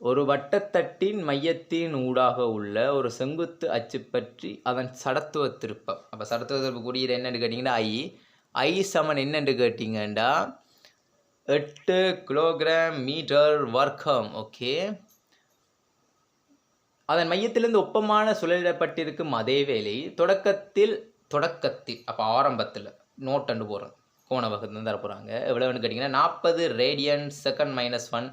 ஒரு வட்டத்தட்டின் மையத்தின் ஊடாக உள்ள ஒரு செங்குத்து அச்சு பற்றி அதன் சடத்துவ திருப்பம் அப்போ சடத்துவ திருப்பம் குறியீடு என்னென்னு கேட்டிங்கன்னா ஐ ஐ சமன் என்னென்று கேட்டிங்கன்னா எட்டு கிலோகிராம் மீட்டர் வர்க்கம் ஓகே அதன் மையத்திலிருந்து ஒப்பமான சுழலிடப்பட்டிருக்கும் அதே வேளை தொடக்கத்தில் தொடக்கத்தில் அப்போ ஆரம்பத்தில் நோட்டண்டு போகிறோம் கோண வகுத்து தர போகிறாங்க எவ்வளோன்னு கேட்டிங்கன்னா நாற்பது ரேடியன் செகண்ட் மைனஸ் ஒன்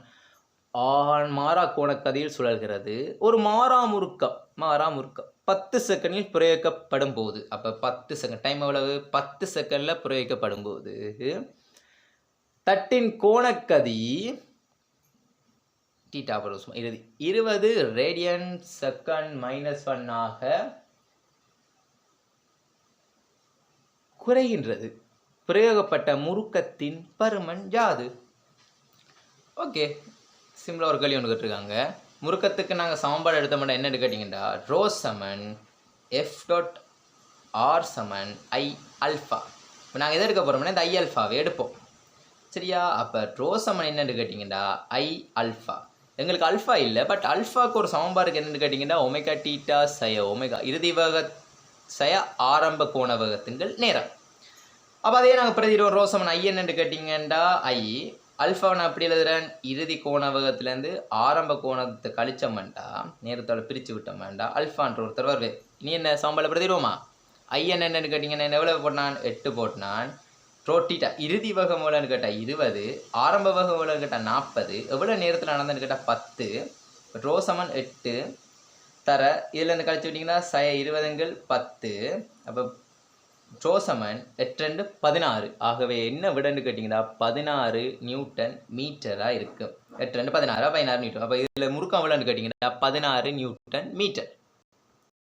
ஆண் மாறா கோணக்கதியில் சுழல்கிறது. ஒரு மாறா முறுக்கம் மாறா முறுக்கம். பத்து செகண்டில் பிரயோகிக்கப்படும் போது அப்போ பத்து செகண்ட் டைம் எவ்வளவு? பத்து செகண்டில் பிரயோகிக்கப்படும் போது தட்டின் கோணக்கதி டீட்டா பரோசம் இருபது இருபது ரேடியன் செகண்ட் மைனஸ் ஒன்னாக குறைகின்றது. பிரயோகப்பட்ட முறுக்கத்தின் பருமன் யாது? ஓகே சிம்பிளாக ஒரு கேள்வி ஒன்று கேட்டிருக்காங்க. முறுக்கத்துக்கு நாங்கள் சமன்பாடு எடுத்த மாட்டோம் என்னன்னு கேட்டிங்கன்னா ரோ சமன் எஃப் டாட் ஆர் சமன் ஐ அல்ஃபா இப்போ நாங்கள் எதை எடுக்க போகிறோம்னா இந்த ஐ அல்ஃபாவை எடுப்போம். சரியா? அப்போ ரோ சமன் என்னன்னு கேட்டிங்கன்னா ஐ அல்ஃபா எங்களுக்கு அல்ஃபா இல்லை பட் அல்ஃபாக்கு ஒரு சமன்பாடுக்கு என்னென்னு கேட்டிங்கன்னா ஒமேகா டீட்டா சய ஒமேகா இறுதி வக சய ஆரம்ப கோண வகத்துங்கள் நேரம். அப்போ அதே நாங்கள் பிரதிடுவோம் ரோசமன் ஐ என்னன்னு கேட்டிங்கன்னா ஐ அல்ஃபாவை நான் அப்படி எழுதுறேன்? இறுதி கோண வகத்துலேருந்து ஆரம்ப கோணத்தை கழிச்சோம்டா நேரத்தோட பிரித்து விட்டோம்டா அல்ஃபான்ற ஒருத்தர் வருவே நீ என்ன சம்பளம் பிரதிடுவோமா? ஐயன் என்னன்னு கேட்டிங்கன்னா என்ன எவ்வளோ போட்டான்? எட்டு போட்டான். ரோட்டிட்டா இறுதி வகை மூலம்னு கேட்டால் இருபது. ஆரம்ப வகை மூலம்னு கேட்டால் நாற்பது. எவ்வளோ நேரத்தில் நடந்ததுன்னு கேட்டால் பத்து. ரோசமன் எட்டு. தர இதில் கழிச்சு விட்டிங்கன்னா ச இருபதுங்கள் பத்து. அப்போ ட்ரோசமன் எட்டு ரெண்டு பதினாறு. ஆகவே என்ன விடன்னு கேட்டிங்கன்னா பதினாறு நியூட்டன் மீட்டராக இருக்குது எட்டு ரெண்டு பதினாறு பதினாறு நியூட்டன். அப்போ இதில் முறுக்கம் விடன்னு கேட்டிங்கன்னா பதினாறு நியூட்டன் மீட்டர்.